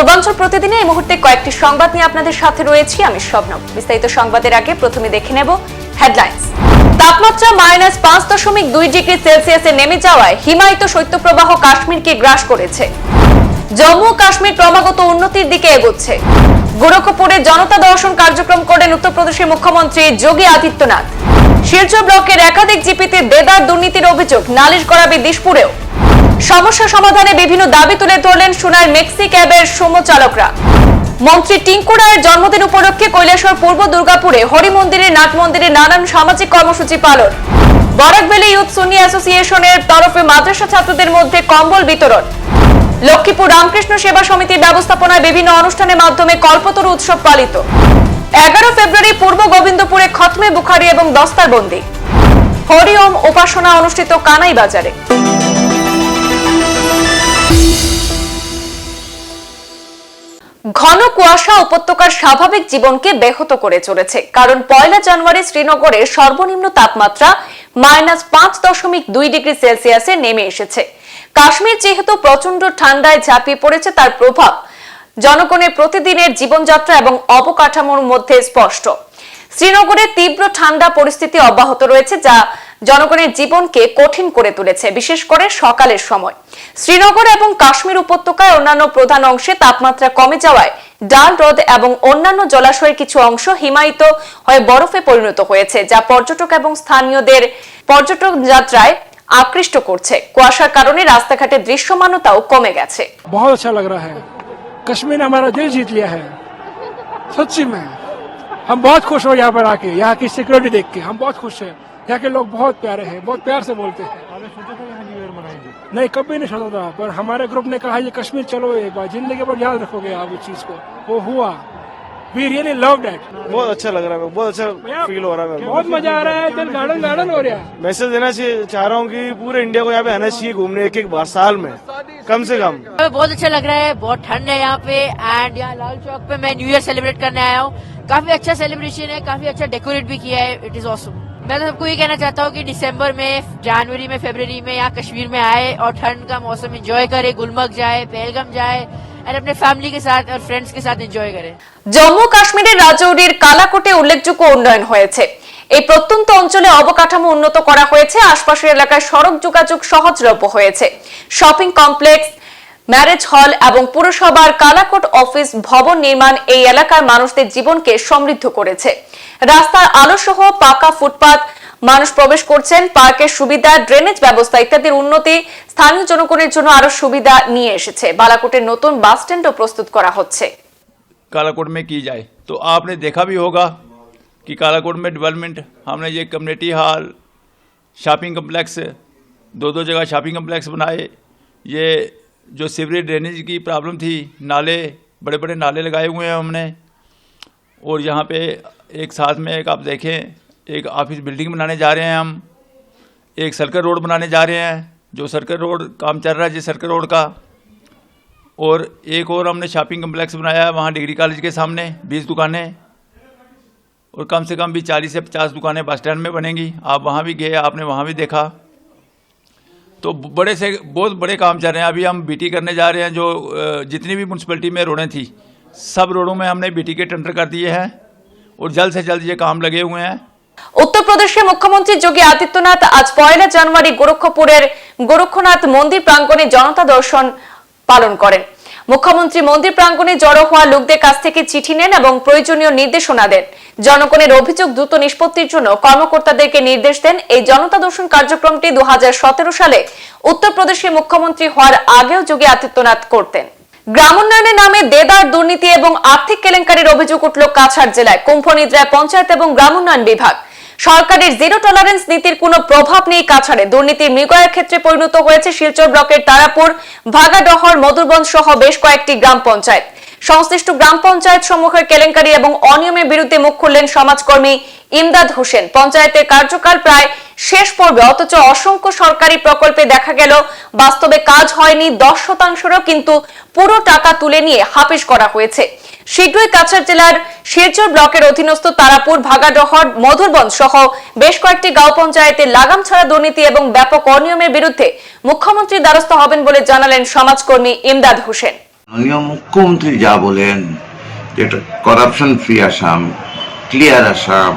পূর্বাঞ্চল প্রতিদিনে এই মুহূর্তে কয়েকটি সংবাদ নিয়ে আপনাদের সাথে রয়েছি। আমি শবনম। বিস্তারিত সংবাদের আগে প্রথমে দেখে নেব হেডলাইন্স। তাপমাত্রা মাইনাস পাঁচ দশমিক দুই ডিগ্রি সেলসিয়াসে নেমে যাওয়ায় হিমায়িত শৈত্যপ্রবাহ কাশ্মীরকে গ্রাস করেছে। জম্মু কাশ্মীর ক্রমাগত উন্নতির দিকে এগোচ্ছে। গোরখপুরে জনতা দর্শন কার্যক্রম করেন উত্তরপ্রদেশের মুখ্যমন্ত্রী যোগী আদিত্যনাথ। শিলচর ব্লকের একাধিক জিপিতে দেদার দুর্নীতির অভিযোগ নালিশ করাবে দিশপুরেও। সমস্যা সমাধানে বিভিন্ন দাবি তুলে ধরলেন সোনার মেক্সি ক্যাবের সুমো চালকরা মন্ত্রী টিঙ্কু রায়ের জন্মদিন উপলক্ষে কৈলাসহর পূর্ব দুর্গাপুরে হরি মন্দিরে নাট মন্দিরে নানান সামাজিক কর্মসূচি পালন। বরাকবেলি ইউথ সুন্নি অ্যাসোসিয়েশনের তরফে মাদ্রাসা ছাত্রদের মধ্যে কম্বল বিতরণ। লক্ষ্মীপুর রামকৃষ্ণ সেবা সমিতির ব্যবস্থাপনায় বিভিন্ন অনুষ্ঠানের মাধ্যমে কল্পতরু উৎসব পালিত। এগারো ফেব্রুয়ারি পূর্ব গোবিন্দপুরে খতমে বুখারি এবং দস্তারবন্দি। হরিওম উপাসনা অনুষ্ঠিত কানাই বাজারে। ঘন কুয়াশা উপত্যকার স্বাভাবিক জীবনকে ব্যাহত করে চলেছে, কারণ পয়লা জানুয়ারি শ্রীনগরে সর্বনিম্ন তাপমাত্রা মাইনাস পাঁচ দশমিক দুই ডিগ্রি সেলসিয়াসে নেমে এসেছে। কাশ্মীর যেহেতু প্রচণ্ড ঠান্ডায় ঝাঁপিয়ে পড়েছে, তার প্রভাব জনগণের প্রতিদিনের জীবনযাত্রা এবং অবকাঠামোর মধ্যে স্পষ্ট। শ্রীনগরে তীব্র ঠান্ডা পরিস্থিতি অব্যাহত রয়েছে যা জনগণের জীবনকে কঠিন করে তুলেছে বিশেষ করে সকালের সময় শ্রীনগর এবং কাশ্মীর উপত্যকায় অন্যান্য প্রধান অংশে তাপমাত্রা কমে যাওয়ায় ডাল হ্রদ এবং অন্যান্য জলাশয়ের কিছু অংশ হিমায়িত হয়ে বরফে পরিণত হয়েছে যা পর্যটক এবং স্থানীয়দের পর্যটক যাত্রায় আকৃষ্ট করছে কুয়াশার কারণে রাস্তাঘাটের দৃশ্যমানতাও কমে গেছে बहुत अच्छा लग रहा है कश्मीर ने हमारा दिल जीत लिया है सच्ची में हम बहुत खुश हो यहाँ पर आके यहाँ की सिक्योरिटी देख के हम बहुत खुश हैं। यहाँ के लोग बहुत प्यारे हैं बहुत प्यार से बोलते हैं। नहीं कभी नहीं सोचा था पर हमारे ग्रुप ने कहा ये कश्मीर चलो एक बार ज़िंदगी पर याद रखोगे आप उस चीज़ को। वो हुआ। वी रियली लव डेट बहुत अच्छा लग रहा है बहुत अच्छा फील हो रहा है बहुत मज़ा आ रहा है दिल गार्डन गार्डन हो रहा है। मैसेज देना चाह रहा हूँ कि पूरे इंडिया को यहाँ पे आना चाहिए घूमने एक एक बार साल में कम से कम। बहुत अच्छा लग रहा है बहुत ठंड है यहाँ पे एंड यहाँ लाल चौक पे मैं न्यू ईयर सेलिब्रेट करने आया हूँ। काफी अच्छा सेलिब्रेशन है काफी अच्छा डेकोरेट भी किया है इट इज ऑसम मैं तो सबको ये कहना चाहता हूँ कि दिसंबर में जनवरी में फरवरी में यहाँ कश्मीर में आए और ठंड का मौसम एंजॉय करे गुलमर्ग जाए पहलगाम जाए एंड अपने फैमिली के साथ और फ्रेंड्स के साथ एंजॉय करें জম্মু কাশ্মীরের রাজৌরির কালাকোটে উল্লেখযোগ্য উন্নয়ন হয়েছে এই প্রত্যন্ত অঞ্চলে অবকাঠামো উন্নত করা হয়েছে আশপাশের এলাকায় সড়ক যোগাযোগ সহজলভ্য হয়েছে শপিং কমপ্লেক্স ম্যারেজ হল এবং পুরসভার কালাকোট অফিস ভবন নির্মাণ এই এলাকার মানুষদের জীবনকে সমৃদ্ধ করেছে রাস্তার আলো সহ পাকা ফুটপাত মানুষ প্রবেশ করছেন পার্কের সুবিধা ড্রেনেজ ব্যবস্থা ইত্যাদির উন্নতি স্থানীয় জনগণের জন্য আরো সুবিধা নিয়ে এসেছে বালাকোটের নতুন বাস স্ট্যান্ডও প্রস্তুত করা হচ্ছে कालाकोट में की जाए तो आपने देखा भी होगा कि कालाकोट में डेवलपमेंट हमने ये कम्युनिटी हॉल शॉपिंग कम्प्लेक्स दो दो जगह शॉपिंग कम्प्लेक्स बनाए ये जो सीवरेज ड्रेनेज की प्रॉब्लम थी, नाले बड़े बड़े नाले लगाए हुए हैं हमने। और यहाँ पे एक साथ में एक आप देखें, एक ऑफ़िस बिल्डिंग बनाने जा रहे हैं हम। एक सर्कल रोड बनाने जा रहे हैं, जो सर्कल रोड काम चल रहा है जिस सर्कल रोड का। और एक और हमने शॉपिंग कम्प्लेक्स बनाया है वहाँ डिग्री कॉलेज के सामने, बीस दुकानें। और कम से कम भी चालीस से पचास दुकानें बस स्टैंड में बनेंगी। आप वहाँ भी गए, आपने वहाँ भी देखा। तो बड़े से बहुत बड़े काम चल रहे हैं अभी हम बीटी करने जा रहे हैं जो अ, जितनी भी म्यूनसिपलिटी में रोडें थी सब रोडों में हमने बीटी के टेंडर कर दिए हैं और जल्द से जल्द ये काम लगे हुए हैं উত্তরপ্রদেশের মুখ্যমন্ত্রী যোগী আদিত্যনাথ আজ পয়লা জানুয়ারি গোরক্ষপুরের গোরক্ষনাথ মন্দির প্রাঙ্গণে জনতা দর্শন পালন করেন মুখ্যমন্ত্রী মন্দির প্রাঙ্গণে জড়ো হওয়া লোকদের কাছ থেকে চিঠি নেন এবং প্রয়োজনীয় নির্দেশনা দেন। জনগণের অভিযোগ দ্রুত নিষ্পত্তির জন্য কর্মকর্তাদেরকে নির্দেশ দেন। এই জনতা দর্শন কার্যক্রমটি দু হাজার সতেরো সালে উত্তরপ্রদেশের মুখ্যমন্ত্রী হওয়ার আগেও যোগী আদিত্যনাথ করতেন। গ্রাম উন্নয়নের নামে দেদার দুর্নীতি এবং আর্থিক কেলেঙ্কারির অভিযোগ উঠল কাছাড় জেলায়। কুম্ভনিদ্রায় পঞ্চায়েত এবং গ্রাম উন্নয়ন বিভাগ। সরকারের জিরো টলারেন্স নীতির কোনো প্রভাব নেই কাছাড়ে। দুর্নীতির মৃগয়ের ক্ষেত্রে পরিণত হয়েছে শিলচর ব্লকের তারাপুর ভাগাডহর মধুরবন সহ বেশ কয়েকটি গ্রাম পঞ্চায়েত। সংশ্লিষ্ট গ্রাম পঞ্চায়েত সমূহের কেলেঙ্কারি এবং অনিয়মের বিরুদ্ধে মুখ খুললেন সমাজকর্মী ইমদাদ হোসেন। পঞ্চায়েতের কার্যকাল প্রায় শেষ পর্বে, অথচ অসংখ্য সরকারি প্রকল্পে দেখা গেল, বাস্তবে কাজ হয়নি, দশ শতাংশেরও কিন্তু পুরো টাকা তুলে নিয়ে হাফিস করা হয়েছে। শীঘ্রই কাছাড় জেলার শিলচর ব্লকের অধীনস্থ তারাপুর, ভাগাডহর, মধুরবন সহ বেশ কয়েকটি গাঁও পঞ্চায়েতে লাগাম ছাড়া দুর্নীতি এবং ব্যাপক অনিয়মের বিরুদ্ধে মুখ্যমন্ত্রীর দ্বারস্থ হবেন বলে জানালেন সমাজকর্মী ইমদাদ হোসেন। মুখ্যমন্ত্রী যা বলেন, যেটা corruption free Assam clear Assam,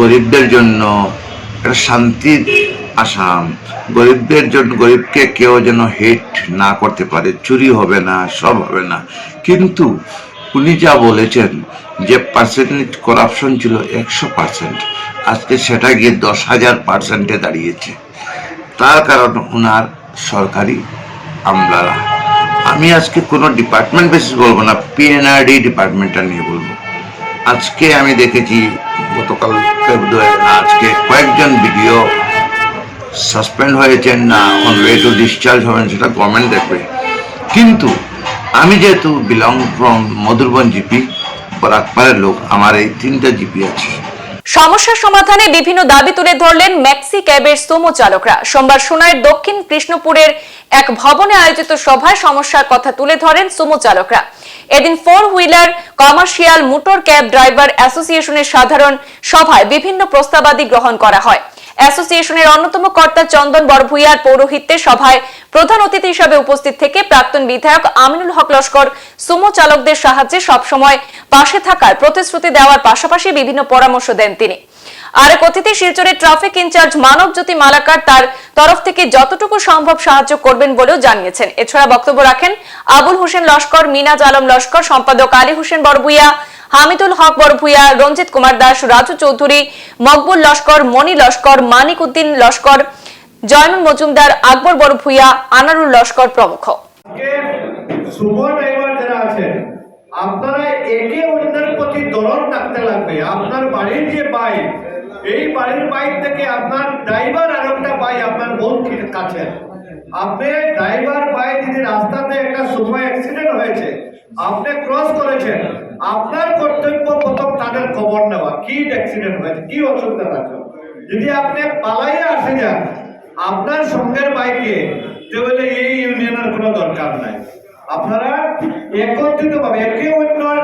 গরিবদের জন্য একটা শান্তির আসাম, গরিবদের জন্য, গরিবকে কেউ যেন হেট না করতে পারে, চুরি হবে না, সব হবে না। কিন্তু উনি যা বলেছেন যে পার্সেন্টেজ করাপশন ছিল একশো পার্সেন্ট আজকে সেটা গিয়ে দশ হাজার পার্সেন্টে দাঁড়িয়েছে। তার কারণ ওনার সরকারি আমলারা। আমি আজকে কোনো ডিপার্টমেন্ট বেসিস বলব না পিএনআরডি ডিপার্টমেন্টটা নিয়ে বলব। আজকে আমি দেখেছি গতকাল আজকে কয়েকজন ভিডিও সাসপেন্ড হয়েছেন না অন ওয়ে টু ডিসচার্জ হবেন, সেটা গভর্নমেন্ট দেখবে। কিন্তু আমি যেহেতু বিলং ফ্রম মধুরবন জিপি বরাকপাড়ের লোক, আমার এই তিনটা জিপি আছে। সমস্যা সমাধানে বিভিন্ন দাবি তুলে ধরলেন ম্যাক্সি ক্যাবের সুমো চালকরা। সোমবার সোনাইয়ের দক্ষিণ কৃষ্ণপুরের এক ভবনে আয়োজিত সভায় সমস্যার কথা তুলে ধরেন সুমো চালকরা। এদিন four wheeler commercial motor cab driver অ্যাসোসিয়েশনের সাধারণ সভায় বিভিন্ন প্রস্তাবাদি গ্রহণ করা হয়। অ্যাসোসিয়েশনের অন্যতম কর্তা চন্দন বড়ভুইয়ার পৌরোহিত্যে সভায় প্রধান অতিথি হিসেবে উপস্থিত থেকে প্রাক্তন বিধায়ক আমিনুল হক লস্কর সুমো চালকদের সাহায্যে সবসময় পাশে থাকার প্রতিশ্রুতি দেওয়ার পাশাপাশি বিভিন্ন পরামর্শ দেন তিনি। আরেক অতিথি শিলচরের ট্রাফিক ইনচার্জ মানব জ্যোতি মালাকার তার তরফ থেকে যতটুকু সম্ভব সাহায্য করবেন বলেও জানিয়েছেন। এছাড়া বক্তব্য রাখেন আবুল হোসেন লস্কর, মিনাজ আলম লস্কর, সম্পাদক আলী হোসেন বড়ভুইয়া হামিদুল হক বড়ভুইয়া রঞ্জিত কুমার দাস, রাজু চৌধুরী, মকবুল লস্কর, মণি লস্কর মানিক উদ্দিন লস্কর, জয়নুল মজুমদার, আকবর বড়ভুইয়া আনারুল লস্কর প্রমুখ। আপনারা একে অন্যের প্রতি লাগবে। আপনার বাড়ির যে বাইক এই বাড়ির বাইক থেকে আপনার ড্রাইভার আর একটা আপনার কাছে? আপনি ড্রাইভার যদি রাস্তাতে একটা সময় অ্যাক্সিডেন্ট হয়েছে, আপনি ক্রস করেছেন আপনার কর্তব্য প্রথম তাদের খবর নেওয়া। কি অ্যাক্সিডেন্ট হয়েছে? কি অসুবিধা আছে যদি আপনি পালাইয়ে আসে যান, আপনার সঙ্গের বাইকে, তাহলে এই ইউনিয়নের কোনো দরকার নাই। আপনারা একত্রিত ভাবে একে অন্যর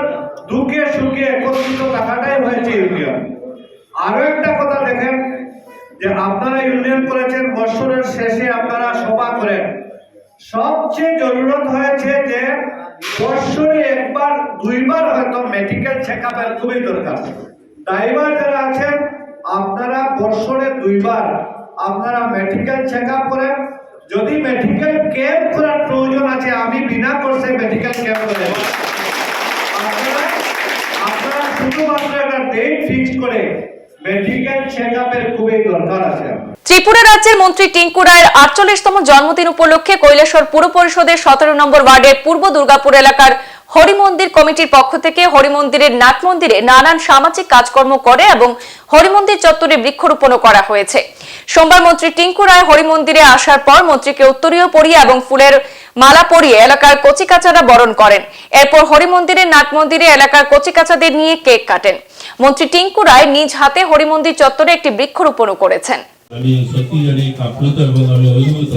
দুঃখে, সুখে একত্রিত থাকাটাই হয়েছে ইউনিয়ন আরও একটা কথা দেখেন, যে আপনারা ইউনিয়ন করেছেন, বছরের শেষে আপনারা সভা করেন। সবচেয়ে জরুরত হয়েছে যে বছরে একবার, দুইবার হয়তো মেডিকেল চেক আপের খুবই দরকার। ড্রাইভার যারা আছেন, আপনারা বছরে দুইবার আপনারা মেডিকেল চেক আপ করেন। যদি মেডিকেল ক্যাম্প করার প্রয়োজন আছে, আমি বিনা খরচে মেডিকেল ক্যাম্প করে আপনারা আপনারা শুধুমাত্র একটা ডেট ফিক্স করে ত্রিপুরা রাজ্যের মন্ত্রী টিঙ্কু রায়ের আটচল্লিশতম জন্মদিন উপলক্ষে কৈলাসর পুর পরিষদের সতেরো নম্বর ওয়ার্ডের পূর্ব দুর্গাপুর এলাকার হরিমন্দির কমিটির পক্ষ থেকে হরিমন্দিরের নাট মন্দিরে নানান সামাজিক কাজকর্ম করে এবং হরিমন্দির চত্বরে বৃক্ষরোপণও করা হয়েছে। সোমবার মন্ত্রী টিঙ্কু রায় হরিমন্দিরে আসার পর মন্ত্রীকে উত্তরীয় পরিয়ে এবং ফুলের মালা পরিয়ে এলাকার কচিকাচারা বরণ করেন। এরপর হরিমন্দিরের নাট মন্দিরে এলাকার কচিকাচাদের নিয়ে কেক কাটেন। মন্ত্রী টিঙ্কু রায় নিজ হাতে হরিমন্দির চত্বরে একটি বৃক্ষরোপণও করেছেন। আমি সত্যি আপ্লুত এবং আমি অভিভূত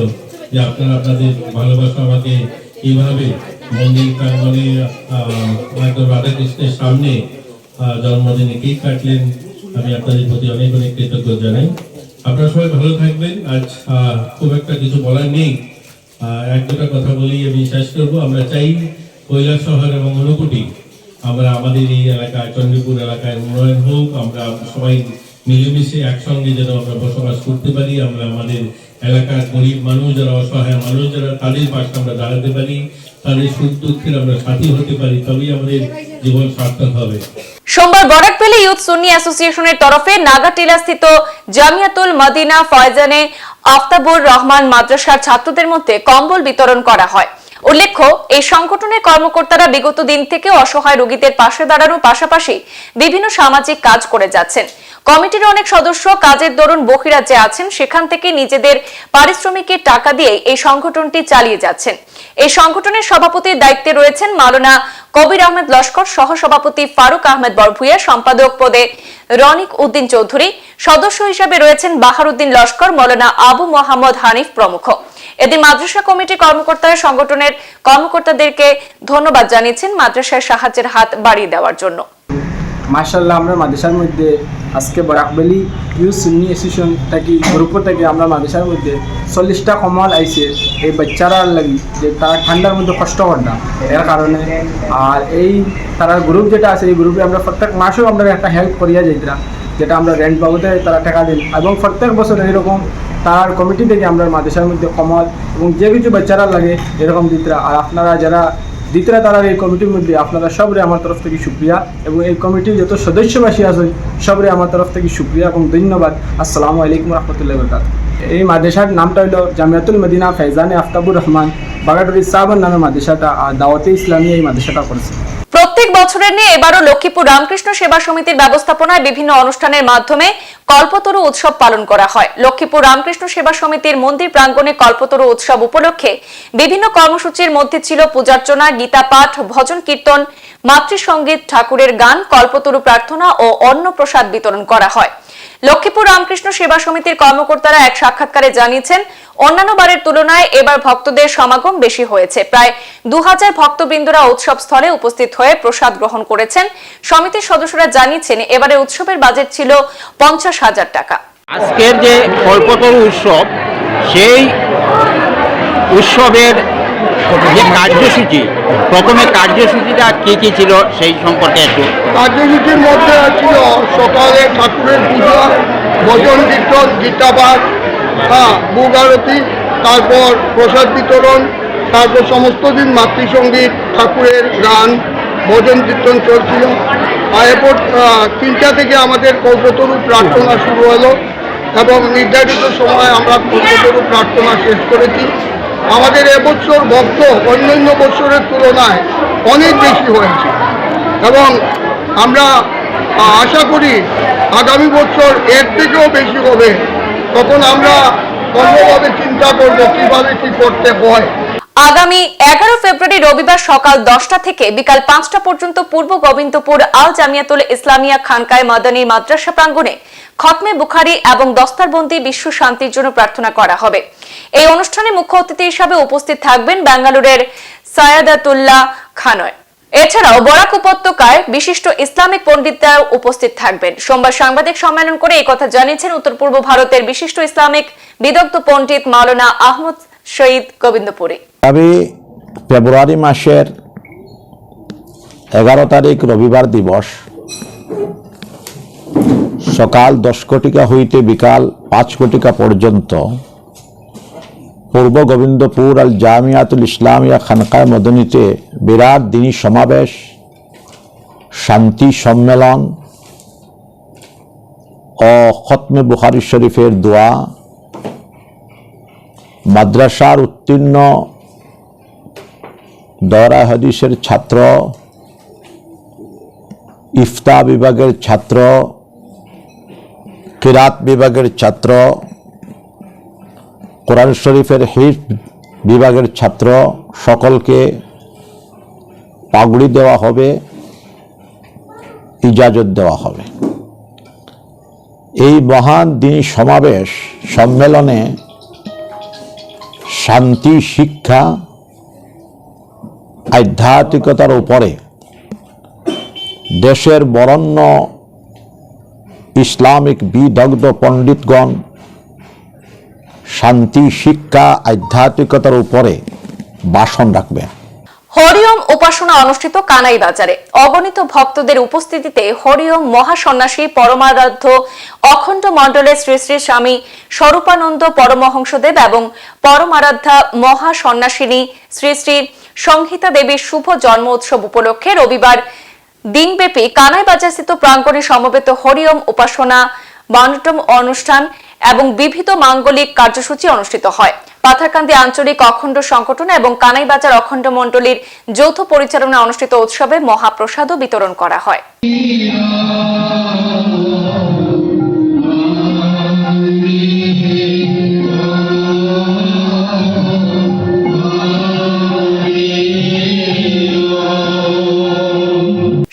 যে আপনারা আপনাদের ভালোবাসা আমাকে এইভাবে মন্দির আহ, একদম রাধাকৃষ্ণের সামনে জন্মদিনে কেক কাটলেন। আমি আপনাদের প্রতি অনেক অনেক কৃতজ্ঞ জানাই। আপনারা সবাই ভালো থাকবেন। আজ খুব একটা কিছু বলার নেই। এক দুটা কথা বলেই আমি শেষ করব। আমরা চাই কৈলাস শহর এবং অনুকুটি। আমরা আমাদের এই এলাকায় চন্দ্রপুর এলাকায় উন্নয়ন হোক। আমরা সবাই মিলেমিশে একসঙ্গে যেন আমরা বসবাস করতে পারি। আমরা আমাদের এলাকার গরিব মানুষ যারা অসহায় মানুষ যারা তাদের পাশে আমরা দাঁড়াতে পারি। তাদের সুখ দুঃখের আমরা সাথী হতে পারি, তবেই আমাদের জীবন সার্থক হবে। সোমবার বরাকভ্যালি ইউথ সুন্নি অ্যাসোসিয়েশনের তরফে নাগাটিলা স্থিত জামিয়াতুল মদিনা ফয়জানে আফতাবুর রহমান মাদ্রাসার ছাত্রদের মধ্যে কম্বল বিতরণ করা হয়। উল্লেখ্য, এই সংগঠনের কর্মকর্তারা বিগত দিন থেকে অসহায় রোগীদের পাশে দাঁড়ানোর পাশাপাশি বিভিন্ন সামাজিক কাজ করে যাচ্ছেন। কমিটির অনেক সদস্য কাজের দরুন বহিরাজ্যে আছেন, সেখান থেকে নিজেদের পারিশ্রমিকের টাকা দিয়ে এই সংগঠনটি চালিয়ে যাচ্ছেন। এই সংগঠনের সভাপতির দায়িত্বে রয়েছেন মাওলানা কবির আহমেদ লস্কর সহ সভাপতি ফারুক আহমেদ বরভুইয়া, সম্পাদক পদে রনিক উদ্দিন চৌধুরী, সদস্য হিসেবে রয়েছেন বাহারুদ্দিন লস্কর মৌলানা আবু মোহাম্মদ হানিফ প্রমুখ। এদিন মাদ্রাসা কমিটি কর্মকর্তারা সংগঠনের কর্মকর্তাদেরকে ধন্যবাদ জানিয়েছেন মাদ্রাসায় সাহায্যের হাত বাড়িয়ে দেওয়ার জন্য। মার্শাল্লাহ আমরা মাদ্রাসার মধ্যে আজকে বরাকবেলি ইউ সুন্নি অ্যাসোসিয়েশন থাকি গ্রুপ থেকে, আমরা মাদ্রাসার মধ্যে চল্লিশটা কমল আইছে। এই বাচ্চারা লাগি যে তারা ঠান্ডার মধ্যে কষ্ট করতাম এর কারণে আর এই তারা গ্রুপ যেটা আছে, এই গ্রুপে আমরা প্রত্যেক মাসেও আমরা একটা হেল্প করিয়া যাইতাম যেটা আমরা রেন্ট বাবদে তারা টাকা দিন। এবং প্রত্যেক বছর এরকম তার কমিটি থেকে আমরা মাদ্রাসার মধ্যে কমল এবং যে কিছু বাচ্চারা লাগে, এরকম দিতরা আর আপনারা যারা দ্বিতীয় তারার এই কমিটির মধ্যে আপনারা সবরে আমার তরফ থেকে সুক্রিয়া এবং এই কমিটির যত সদস্যবাসী আছে সবরে আমার তরফ থেকে সুক্রিয়া এবং ধন্যবাদ। আসসালামু আলাইকুম রহমতুল্লাহ বরকাত এই মাদ্রাসার নামটা হলো জামিয়াতুল মদিনা ফেজানে আফতাবুর রহমান। বাগাটুরি সাহাবার নামে মাদ্রাসাটা দাওয়াতে ইসলামী এই মাদ্রাসাটা করেছে। প্রত্যেক বছরের নিয়ে এবারও লক্ষ্মীপুর রামকৃষ্ণ সেবা সমিতির ব্যবস্থাপনায় বিভিন্ন অনুষ্ঠানের মাধ্যমে কল্পতরু উৎসব পালন করা হয়। লক্ষ্মীপুর রামকৃষ্ণ সেবা সমিতির মন্দির প্রাঙ্গণে কল্পতরু উৎসব উপলক্ষে বিভিন্ন কর্মসূচির মধ্যে ছিল পূজার্চনা, গীতা পাঠ, ভজন কীর্তন মাতৃসঙ্গীত ঠাকুরের গান, কল্পতরু প্রার্থনা ও অন্ন প্রসাদ বিতরণ করা হয়। লক্ষ্মীপুর রামকৃষ্ণ সেবা সমিতির কর্মকর্তারা এক সাক্ষাৎকারে জানিয়েছেন, অন্যান্য বারের তুলনায় এবার ভক্তদের সমাগম বেশি হয়েছে। প্রায় দু হাজার ভক্তবৃন্দরা উৎসব স্থলে উপস্থিত হয়ে প্রসাদ গ্রহণ করেছেন। সমিতির সদস্যরা জানিয়েছেন, এবারে উৎসবের বাজেট ছিল পঞ্চাশ হাজার টাকা। আজকের যে কল্পতরু উৎসব, সেই উৎসবের যে কার্যসূচি। প্রথমে কার্যসূচিটা কী কী ছিল সেই সম্পর্কে একটু। কার্যসূচির মধ্যে ছিল সকালে ঠাকুরের পূজা ভজন কীর্তন গীতাপাঠ হ্যাঁ বুক আরতি তারপর প্রসাদ বিতরণ তারপর সমস্ত দিন মাতৃসঙ্গীত ঠাকুরের গান ভজন কীর্তন চলছিল। আর এরপর তিনটা থেকে আমাদের কল্পতরু প্রার্থনা শুরু হলো এবং নির্ধারিত সময় আমরা কল্পতরু প্রার্থনা শেষ করেছি। আমাদের এবছর ভক্ত অন্যান্য বছরের তুলনায় অনেক বেশি হয়েছে। এবং আমরা আশা করি আগামী বছর এর থেকেও বেশি হবে। তখন আমরা অন্যভাবে চিন্তা করব কীভাবে কি করতে হয়। আগামী এগারো ফেব্রুয়ারি রবিবার সকাল দশটা থেকে বিকাল পাঁচটা পর্যন্ত পূর্ব গোবিন্দপুর, আল জামিয়াতুল ইসলামিয়া, খানকায় মাদানী মাদ্রাসা প্রাঙ্গণে খতমে বুখারি এবং দস্তারবন্দি বিশ্ব শান্তির জন্য প্রার্থনা করা হবে। এই অনুষ্ঠানে মুখ্য অতিথি হিসাবে উপস্থিত থাকবেন বেঙ্গালুরের সায়াদাতুল্লাহ খানয়। এছাড়াও বরাক উপত্যকায় বিশিষ্ট ইসলামিক পণ্ডিতরাও উপস্থিত থাকবেন। সোমবার সাংবাদিক সম্মেলন করে এই কথা জানিয়েছেন উত্তর পূর্ব ভারতের বিশিষ্ট ইসলামিক বিদগ্ধ পণ্ডিত মাওলানা আহমদ শহীদ গোবিন্দপুরী। আগামী ফেব্রুয়ারি মাসের এগারো তারিখ রবিবার দিবস সকাল দশ কোটিকা হইতে বিকাল পাঁচ কোটিকা পর্যন্ত পূর্ব গোবিন্দপুর আল জামিয়াতুল ইসলামিয়া খানকায় মদনীতে বিরাট দিনী সমাবেশ, শান্তি সম্মেলন ও খতমে বুখারি শরীফের দোয়া। মাদ্রাসার উত্তীর্ণ দরা হাদিসের ছাত্র ইফতা বিভাগের ছাত্র, কিরাত বিভাগের ছাত্র কোরআন শরীফের হিফ বিভাগের ছাত্র সকলকে পাগড়ি দেওয়া হবে, ইজাজত দেওয়া হবে। এই মহান দিনী সমাবেশ সম্মেলনে শান্তি, শিক্ষা, আধ্যাত্মিকতার উপরে দেশের বরণ্য ইসলামিক বিদগ্ধ পণ্ডিতগণ শান্তি, শিক্ষা, আধ্যাত্মিকতার উপরে ভাষণ রাখবেন হরিওম উপাসনা অনুষ্ঠিত কানাই বাজারে। অগণিত ভক্তদের উপস্থিতিতে হরিওম মহাসন্ন্যাসী পরমারাধ্য অখণ্ড মণ্ডলের শ্রী শ্রী স্বামী স্বরূপানন্দ পরমহংসদেব এবং পরমারাধ্যা মহাসন্ন্যাসিনী শ্রী শ্রী সংহিতা দেবীর শুভ জন্ম উৎসব উপলক্ষে রবিবার দিনব্যাপী কানাই বাজারস্থিত প্রাঙ্গণে সমবেত হরিওম উপাসনা মানটম অনুষ্ঠান এবং বিবিধ মাঙ্গলিক কার্যসূচি অনুষ্ঠিত হয়। পাথারকান্দি আঞ্চলিক অখণ্ড সংগঠন এবং কানাইবাজার অখণ্ড মণ্ডলীর যৌথ পরিচালনা অনুষ্ঠিত উৎসবে মহাপ্রসাদও বিতরণ করা হয়।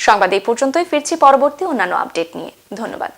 সংবাদ এই পর্যন্তই। ফিরছি পরবর্তী অন্যান্য আপডেট নিয়ে। ধন্যবাদ।